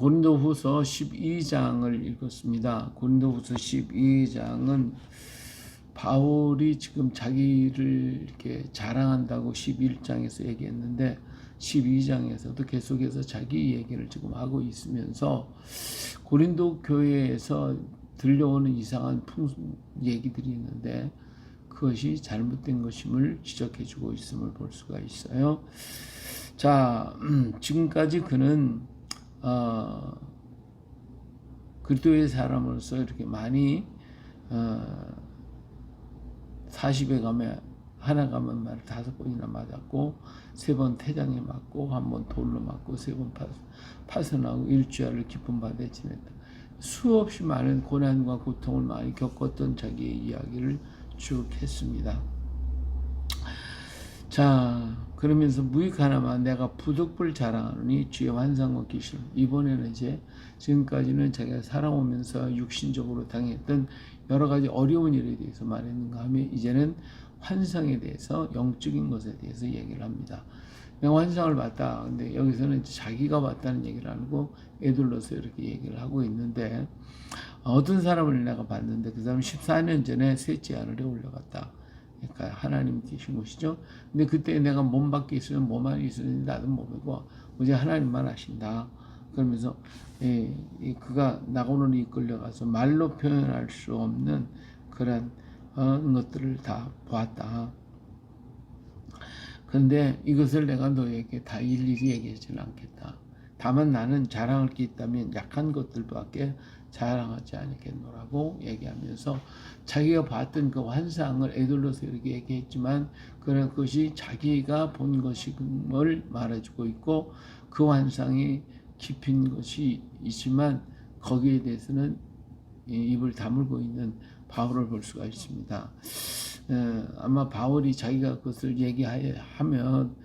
고린도후서 12장을 읽었습니다. 고린도후서 12장은 바울이 지금 자기를 이렇게 자랑한다고 11장에서 얘기했는데 12장에서도 계속해서 자기 얘기를 지금 하고 있으면서 고린도 교회에서 들려오는 이상한 풍 얘기들이 있는데 그것이 잘못된 것임을 지적해 주고 있음을 볼 수가 있어요. 자, 지금까지 그는 어, 그리스도의 사람으로서 이렇게 많이 어, 40에 가면 하나 가면 말 다섯 번이나 맞았고 세 번 태장에 맞고 한 번 돌로 맞고 세 번 파선하고 일주일을 기쁨 받아 지냈다. 수없이 많은 고난과 고통을 많이 겪었던 자기의 이야기를 쭉 했습니다. 자, 그러면서 무익 하나만 내가 부득불 자랑하노니 주의 환상과 기술. 이번에는 이제 지금까지는 자기가 살아오면서 육신적으로 당했던 여러 가지 어려운 일에 대해서 말했는가 하면 이제는 환상에 대해서 영적인 것에 대해서 얘기를 합니다. 내가 환상을 봤다. 근데 여기서는 자기가 봤다는 얘기를 하고 애들로서 이렇게 얘기를 하고 있는데 어떤 사람을 내가 봤는데 그 사람은 14년 전에 셋째 하늘에 올라갔다. 그러니까 하나님 계신 곳이죠. 근데 그때 내가 몸 밖에 있으면 몸 안에 있었는데 나도 모르고 오직 하나님만 아신다. 그러면서 예, 그가 나고는 이끌려가서 말로 표현할 수 없는 그런 어, 것들을 다 보았다. 그런데 이것을 내가 너에게 다 일일이 얘기하지는 않겠다. 다만 나는 자랑할 게 있다면 약한 것들밖에 자랑하지 않겠노라고 얘기하면서 자기가 봤던 그 환상을 애들로서 이렇게 얘기했지만 그런 것이 자기가 본 것임을 말해주고 있고 그 환상이 깊은 것이 있지만 거기에 대해서는 입을 다물고 있는 바울을 볼 수가 있습니다. 에, 아마 바울이 자기가 그것을 얘기하면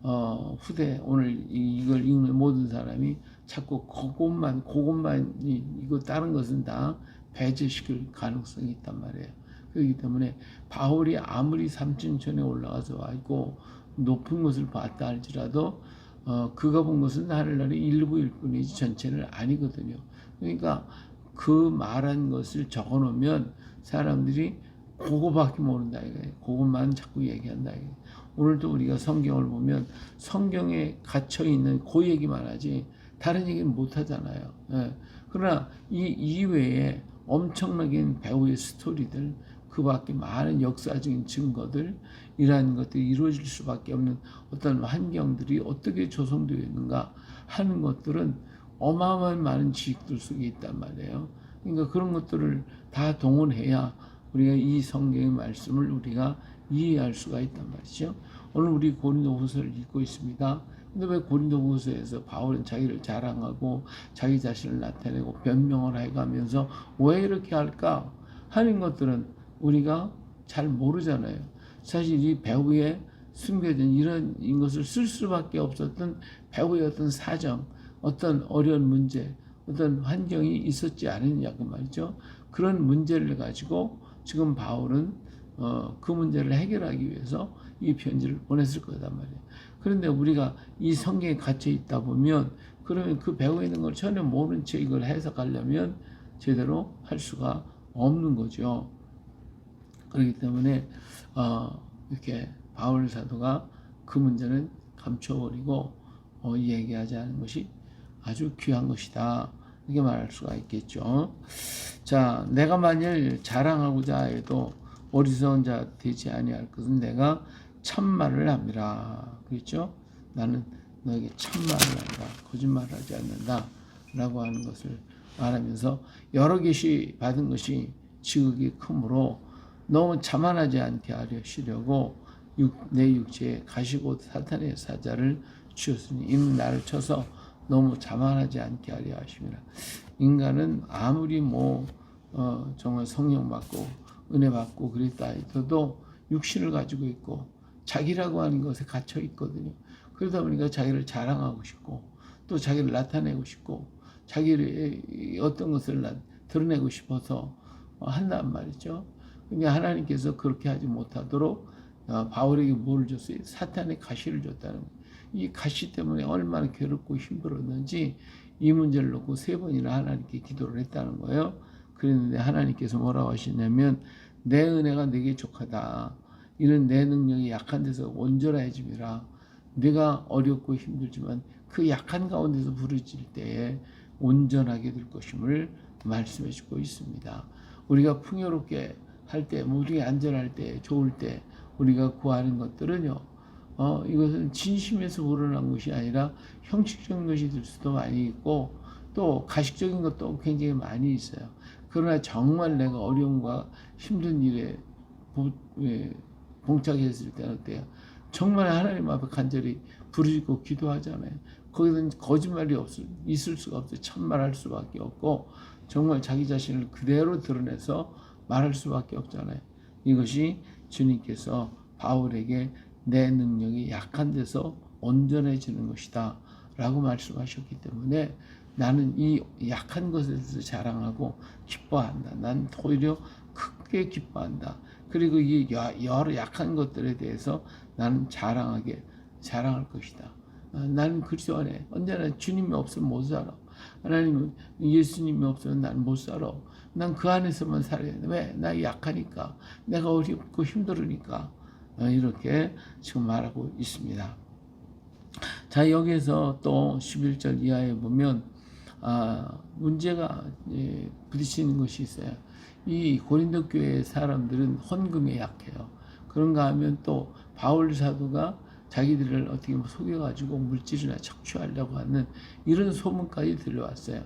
어, 후대 오늘 이걸 읽는 모든 사람이 자꾸 그것만 그것만 이거 다른 것은 다 배제시킬 가능성이 있단 말이에요. 그렇기 때문에 바울이 아무리 삼층천에 올라가서 와 있고 높은 것을 봤다 할지라도 어, 그가 본 것은 하늘나라의 일부일 뿐이지 전체는 아니거든요. 그러니까 그 말한 것을 적어 놓으면 사람들이 그거밖에 모른다 이거예요. 그것만 자꾸 얘기한다 이거예요. 오늘도 우리가 성경을 보면 성경에 갇혀 있는 그 얘기만 하지 다른 얘기는 못 하잖아요. 예. 그러나 이 이외에 엄청나게 배우의 스토리들 그 밖에 많은 역사적인 증거들 이러한 것들이 이루어질 수밖에 없는 어떤 환경들이 어떻게 조성되어 있는가 하는 것들은 어마어마한 많은 지식들 속에 있단 말이에요. 그러니까 그런 것들을 다 동원해야 우리가 이 성경의 말씀을 우리가 이해할 수가 있단 말이죠. 오늘 우리 고린도후서를 읽고 있습니다. 근데 왜 고린도 후서에서 바울은 자기를 자랑하고 자기 자신을 나타내고 변명을 해가면서 왜 이렇게 할까 하는 것들은 우리가 잘 모르잖아요. 사실 이 배우의 숨겨진 이런 것을 쓸 수밖에 없었던 배우의 어떤 사정, 어떤 어려운 문제, 어떤 환경이 있었지 않느냐 그 말이죠. 그런 문제를 가지고 지금 바울은 어, 그 문제를 해결하기 위해서 이 편지를 보냈을 거단 말이에요. 그런데 우리가 이 성경에 갇혀 있다 보면 그러면 그 배우 있는 걸 전혀 모른 채 이걸 해석하려면 제대로 할 수가 없는 거죠. 그렇기 때문에 어, 이렇게 바울 사도가 그 문제는 감춰버리고 어, 얘기하지 않은 것이 아주 귀한 것이다. 이렇게 말할 수가 있겠죠. 자, 내가 만일 자랑하고자 해도 어리석은 자 되지 아니할 것은 내가 참말을 합니다. 그렇죠? 나는 너에게 참말을 한다. 거짓말하지 않는다. 라고 하는 것을 말하면서 여러 개시 받은 것이 지극히 크므로 너무 자만하지 않게 하려시려고 내 육체에 가시고 사탄의 사자를 주었으니 이는 나를 쳐서 너무 자만하지 않게 하려 하십니다. 인간은 아무리 뭐 어, 정말 성령 받고 은혜 받고 그랬다 해도 육신을 가지고 있고 자기라고 하는 것에 갇혀 있거든요. 그러다 보니까 자기를 자랑하고 싶고 또 자기를 나타내고 싶고 자기를 어떤 것을 드러내고 싶어서 한단 말이죠. 근데 하나님께서 그렇게 하지 못하도록 어, 바울에게 뭘 줬어요? 사탄의 가시를 줬다는 거예요. 이 가시 때문에 얼마나 괴롭고 힘들었는지 이 문제를 놓고 세 번이나 하나님께 기도를 했다는 거예요. 그랬는데 하나님께서 뭐라고 하시냐면 내 은혜가 내게 족하다. 이는 내 능력이 약한 데서 온전해짐이라. 내가 어렵고 힘들지만 그 약한 가운데서 부르질 때에 온전하게 될 것임을 말씀해 주고 있습니다. 우리가 풍요롭게 할 때, 우리가 안전할 때, 좋을 때 우리가 구하는 것들은요. 어, 이것은 진심에서 우러난 것이 아니라 형식적인 것이 될 수도 많이 있고 또 가식적인 것도 굉장히 많이 있어요. 그러나 정말 내가 어려움과 힘든 일에 보, 예, 봉착했을 때는 어때요? 정말 하나님 앞에 간절히 부르짖고 기도하잖아요. 거기서는 거짓말이 없을, 있을 수가 없어요. 참말할 수밖에 없고 정말 자기 자신을 그대로 드러내서 말할 수밖에 없잖아요. 이것이 주님께서 바울에게 내 능력이 약한 데서 온전해지는 것이다. 라고 말씀하셨기 때문에 나는 이 약한 것에 대해서 자랑하고 기뻐한다. 난 오히려 크게 기뻐한다. 그리고 이 여러 약한 것들에 대해서 나는 자랑하게 자랑할 것이다. 아, 나는 그리스도 안에 언제나 주님이 없으면 못 살아. 하나님 예수님이 없으면 난 못 살아. 난 그 안에서만 살아야 돼. 왜? 나 약하니까. 내가 어렵고 힘들으니까. 어, 이렇게 지금 말하고 있습니다. 자, 여기에서 또 11절 이하에 보면, 아, 문제가 예, 부딪히는 것이 있어요. 이 고린도 교회 사람들은 헌금에 약해요. 그런가 하면 또 바울 사도가 자기들을 어떻게 속여가지고 물질이나 착취하려고 하는 이런 소문까지 들려왔어요.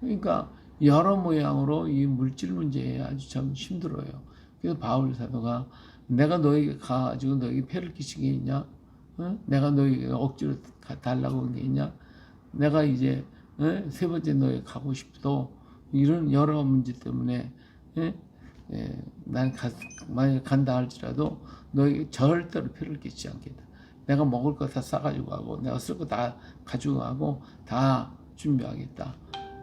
그러니까 여러 모양으로 이 물질 문제에 아주 참 힘들어요. 그래서 바울 사도가 내가 너에게 가가지고 너에게 폐를 끼치게 있냐? 어? 내가 너에게 억지로 달라고 한 게 있냐? 내가 이제 어? 세 번째 너에게 가고 싶도 이런 여러 문제 때문에 예? 예, 난 가, 만약 간다 할지라도 너에게 절대로 폐를 끼치지 않겠다. 내가 먹을 거 다 싸가지고 가고 내가 쓸 거 다 가지고 가고 다 준비하겠다.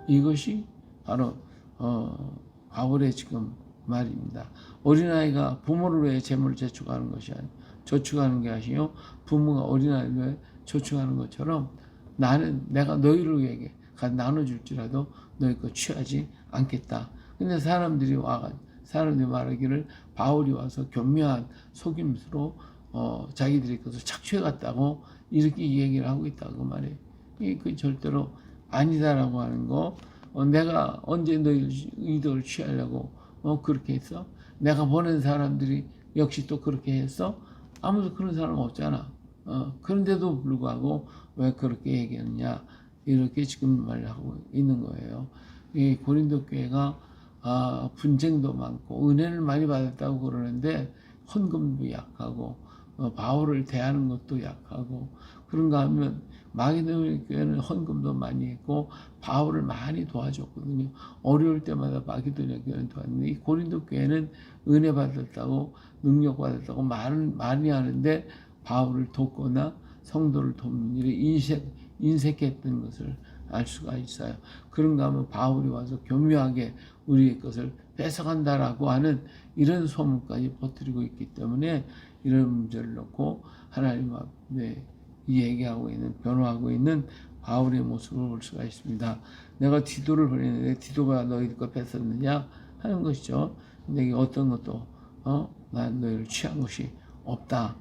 이것이 바로 어, 바울의 지금 말입니다. 어린아이가 부모를 위해 재물을 저축하는 것이 아니고 저축하는 게 아니요 부모가 어린아이를 위해 저축하는 것처럼 나는 내가 너희를 위해 나눠줄지라도 너희 거 취하지 않겠다. 근데 사람들이 와가 사람들이 말하기를 바울이 와서 교묘한 속임수로 어, 자기들이 것을 착취해 갔다고 이렇게 얘기를 하고 있다고 말해. 이그 절대로 아니다라고 하는 거. 어, 내가 언제 너희 의도를 취하려고 어, 그렇게 했어? 내가 보낸 사람들이 역시 또 그렇게 했어? 아무도 그런 사람 없잖아. 어, 그런데도 불구하고 왜 그렇게 얘기했냐? 이렇게 지금 말하고 있는 거예요. 이 고린도 교회가 아, 분쟁도 많고 은혜를 많이 받았다고 그러는데 헌금도 약하고 어, 바울을 대하는 것도 약하고 그런가 하면 마게도니 교회는 헌금도 많이 했고 바울을 많이 도와줬거든요. 어려울 때마다 마게도니 교회는 도왔는데 이 고린도 교회는 은혜 받았다고 능력 받았다고 말 많이 하는데 바울을 돕거나 성도를 돕는 일에 인색 인색했던 것을 알 수가 있어요. 그런가 하면 바울이 와서 교묘하게 우리의 것을 뺏어간다라고 하는 이런 소문까지 퍼뜨리고 있기 때문에 이런 문제를 놓고 하나님 앞에 얘기하고 있는 변호하고 있는 바울의 모습을 볼 수가 있습니다. 내가 디도를 보냈는데 디도가 너희 것 뺏었느냐 하는 것이죠. 근데 어떤 것도 어? 난 너희를 취한 것이 없다.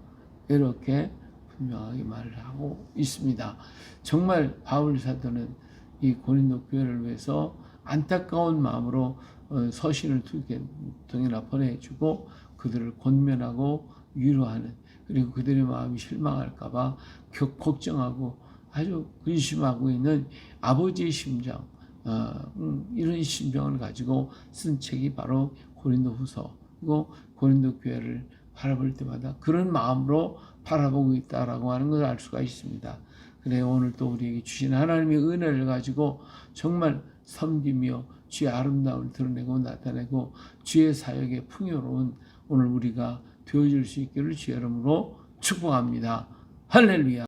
이렇게 분명하게 말을 하고 있습니다. 정말 바울 사도는 이 고린도 교회를 위해서 안타까운 마음으로 어, 서신을 두 통이나 보내주고 그들을 권면하고 위로하는 그리고 그들의 마음이 실망할까봐 걱정하고 아주 근심하고 있는 아버지의 심정 어, 음, 이런 심정을 가지고 쓴 책이 바로 고린도 후서고 고린도 교회를 바라볼 때마다 그런 마음으로 바라보고 있다라고 하는 것을 알 수가 있습니다. 그래 오늘 또 우리에게 주신 하나님의 은혜를 가지고 정말 섬기며 주의 아름다움을 드러내고 나타내고 주의 사역에 풍요로운 오늘 우리가 되어질 수 있기를 주의 이름으로 축복합니다. 할렐루야.